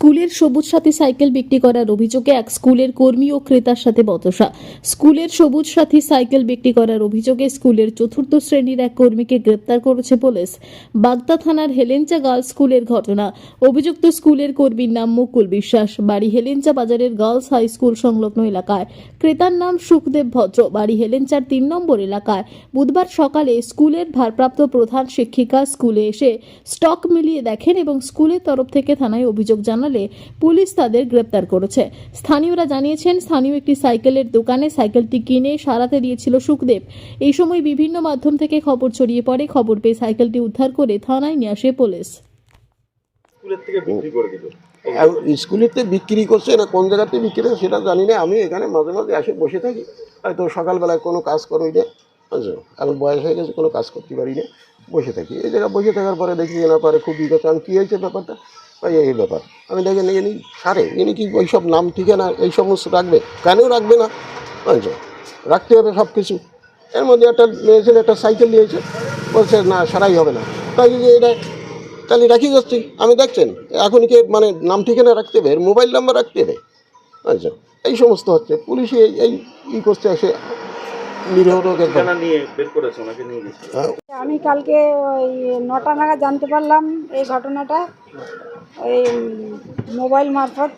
স্কুলের সবুজ সাথী সাইকেল বিক্রি করার অভিযোগে এক স্কুলের কর্মী ও ক্রেতার সাথে বতসা স্কুলের সবুজ সাথী সাইকেল বিক্রি করার অভিযোগে স্কুলের চতুর্থ শ্রেণির এক কর্মীকে গ্রেপ্তার করেছে পুলিশ। বাগদা থানার হেলেঞ্চা গার্লস স্কুলের ঘটনা। অভিযুক্ত স্কুলের কর্মীর নাম মুকুল বিশ্বাস। বাড়ি হেলেঞ্চা বাজারের গার্লস হাই স্কুল সংলগ্ন এলাকায়। ক্রেতার নাম সুখদেব ভদ্র। বাড়ি হেলেঞ্চার তিন নম্বর এলাকায়। বুধবার সকালে স্কুলের ভারপ্রাপ্ত প্রধান শিক্ষিকা স্কুলে এসে স্টক মিলিয়ে দেখেন এবং স্কুলের তরফ থেকে থানায় অভিযোগ জানালে পুলিশ তাদের গ্রেপ্তার করেছে। স্থানীয়রা জানিয়েছেন স্থানীয় একটি সাইকেলের দোকানে সাইকেলটি কিনে সারাতে দিয়েছিল সুখদেব। এই সময় বিভিন্ন মাধ্যম থেকে খবর ছড়িয়ে পড়ে। খবর পেয়ে সাইকেলটি উদ্ধার করে থানায় নিয়ে আসে পুলিশ। স্কুলের থেকে বিক্রি করে দিল। স্কুলেতে বিক্রি করছে না কোন জায়গাতে বিক্রি করছে সেটা জানি না। আমি এখানে মাঝে মাঝে এসে বসে থাকি। হয়তো সকালবেলায় কোনো কাজ করোই না। বুঝছ? এখন বয়স হয়ে গেছে কোনো কাজ করতে পারি না। বসে থাকি। এই জায়গায় বসে থাকার পরে দেখি এনার পরে খুব বিগত আমি কী হয়েছে ব্যাপারটা? এই ব্যাপার। আমি দেখেন ইনি সারে, ইনি কি ওই সব নাম ঠিকানা, এই সমস্ত রাখবে? কেন রাখবে না? বুঝছ? রাখতে হবে সব কিছু। এর মধ্যে একটা মেয়ে ছেলে একটা সাইকেল নিয়েছে। বলছে, না, সারাই হবে না। তাই যে এটা, তাহলে রাখি যাচ্ছি আমি দেখছেন এখন কি মানে নাম ঠিকানা রাখতে হবে? মোবাইল নাম্বার রাখতে হবে? আচ্ছা এই সমস্ত হচ্ছে। পুলিশে এই এই ই করছে এসে নিরীহ লোকের ঠিকানা নিয়ে বের করেছে ওনাকে নিয়ে গেছে। হ্যাঁ, আমি কালকে ওই নটা নাগাদ জানতে পারলাম এই ঘটনাটা। ওই মোবাইল মারফত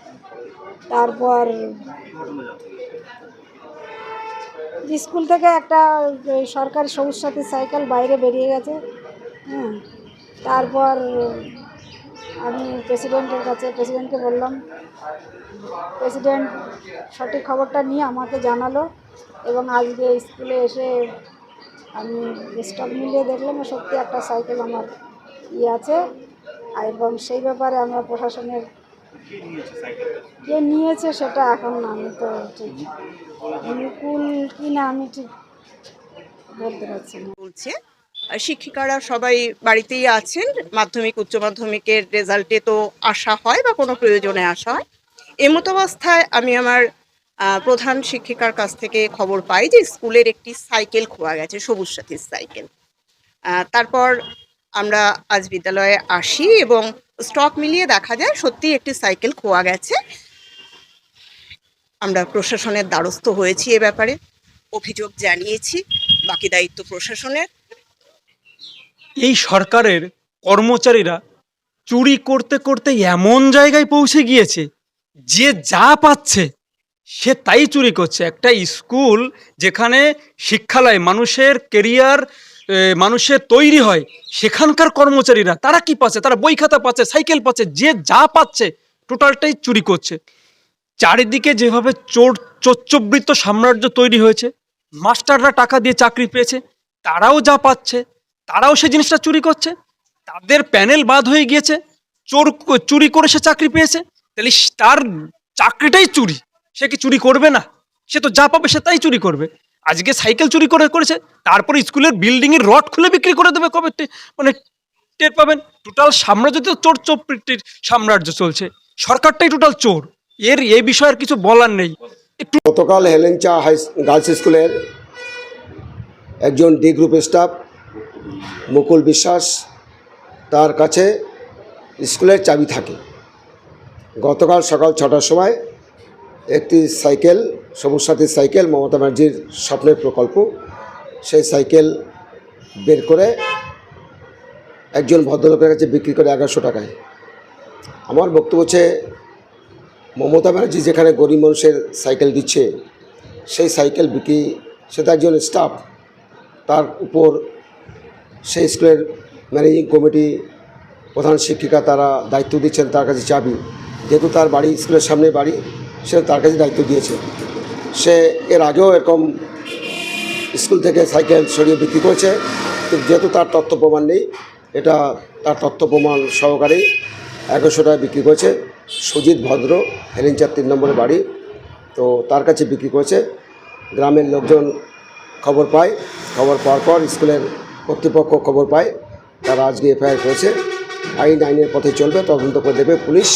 তারপর স্কুল থেকে একটা ওই সরকারি সবুজ সাথী সাইকেল বাইরে বেরিয়ে গেছে হ্যাঁ। তারপর আমি প্রেসিডেন্টের কাছে প্রেসিডেন্টকে বললাম প্রেসিডেন্ট সঠিক খবরটা নিয়ে আমাকে জানালো। এবং আজকে স্কুলে এসে আমি স্টক মিলিয়ে দেখলাম সত্যি একটা সাইকেল আমার ইয়ে আছে। আর এবং সেই ব্যাপারে আমরা প্রশাসনের কে নিয়েছে সেটা এখন আমি তো ঠিক মুকুল কি না আমি ঠিক বলতে পারছি না। বলছে শিক্ষিকারা সবাই বাড়িতেই আছেন, মাধ্যমিক, উচ্চ মাধ্যমিকের রেজাল্টে তো আসা হয় বা কোনো প্রয়োজনে আসা হয়। এমতো অবস্থায় আমি আমার প্রধান শিক্ষিকার কাছ থেকে খবর পাই যে স্কুলের একটি সাইকেল খোয়া গেছে, সবুজ সাথীর সাইকেল। তারপর আমরা আজ বিদ্যালয়ে আসি এবং স্টক মিলিয়ে দেখা যায় সত্যি একটি সাইকেল খোয়া গেছে। আমরা প্রশাসনের দ্বারস্থ হয়েছি এ ব্যাপারে, অভিযোগ জানিয়েছি, বাকি দায়িত্ব প্রশাসনের। এই সরকারের কর্মচারীরা চুরি করতে করতে এমন জায়গায় পৌঁছে গিয়েছে যে যা পাচ্ছে সে তাই চুরি করছে। একটা স্কুল যেখানে শিক্ষালয়, মানুষের কেরিয়ার মানুষের তৈরি হয়, সেখানকার কর্মচারীরা, তারা কি পাচ্ছে? তারা বই খাতা পাচ্ছে, সাইকেল পাচ্ছে, যে যা পাচ্ছে, টোটালটাই চুরি করছে। চারিদিকে যেভাবে চোর, চোচ্চবৃত্ত সাম্রাজ্য তৈরি হয়েছে, মাস্টাররা টাকা দিয়ে চাকরি পেয়েছে, তারাও যা পাচ্ছে, তারাও সে জিনিসটা চুরি করছে, তাদের প্যানেল বাদ হয়ে গিয়েছে, চোর, চুরি করে সে চাকরি পেয়েছে, তাহলে তার চাকরিটাই চুরি। সে কি চুরি করবে না? সে তো যা পাবে সে তাই চুরি করবে। আজকে সাইকেল চুরি করে করেছে, তারপরে স্কুলের বিল্ডিং এর রড খুলে বিক্রি করে দেবে কবে মানে টের পাবেন? টোটাল সাম্রাজ্য তো চোর চোপড়ির সাম্রাজ্য চলছে। সরকারটাই টোটাল চোর। এর এই বিষয়ে আর কিছু বলার নেই। গতকাল হেলেঞ্চা হাই গার্লস স্কুলের একজন ডি গ্রুপ স্টাফ, মুকুল বিশ্বাস, তার কাছে স্কুলের চাবি থাকে। গতকাল সকাল ছটার সময় একটি সাইকেল সবুজ সাথীর সাইকেল, মমতা ব্যানার্জির স্বপ্নের প্রকল্প। সেই সাইকেল বের করে একজন ভদ্রলোকের কাছে বিক্রি করে এগারোশো টাকায়। আমার বক্তব্য হচ্ছে, মমতা ব্যানার্জি যেখানে গরিব মানুষের সাইকেল দিচ্ছে, সেই সাইকেল বিক্রি সেটা একজন স্টাফ তার উপর সেই স্কুলের ম্যানেজিং কমিটি প্রধান শিক্ষিকা তারা দায়িত্ব দিচ্ছেন, তার কাছে চাবি। যেহেতু তার বাড়ি, স্কুলের সামনে বাড়ি সে তার কাছে দায়িত্ব দিয়েছে। সে এর আগেও এরকম স্কুল থেকে সাইকেল সরিয়ে বিক্রি করেছে যেহেতু তার তথ্য প্রমাণ নেই, এটা তার তথ্য প্রমাণ সহকারেই এগারোশো টাকা বিক্রি করেছে। সুজিত ভদ্র, হেলিঞ্চার তিন নম্বরের বাড়ি, তো তার কাছে বিক্রি করেছে। গ্রামের লোকজন খবর পায়, খবর পাওয়ার পর স্কুলের কর্তৃপক্ষ খবর পায়, তারা আজকে এফআইআর করেছে। আইন আইনের পথে চলবে, তদন্ত করে দেবে পুলিশ।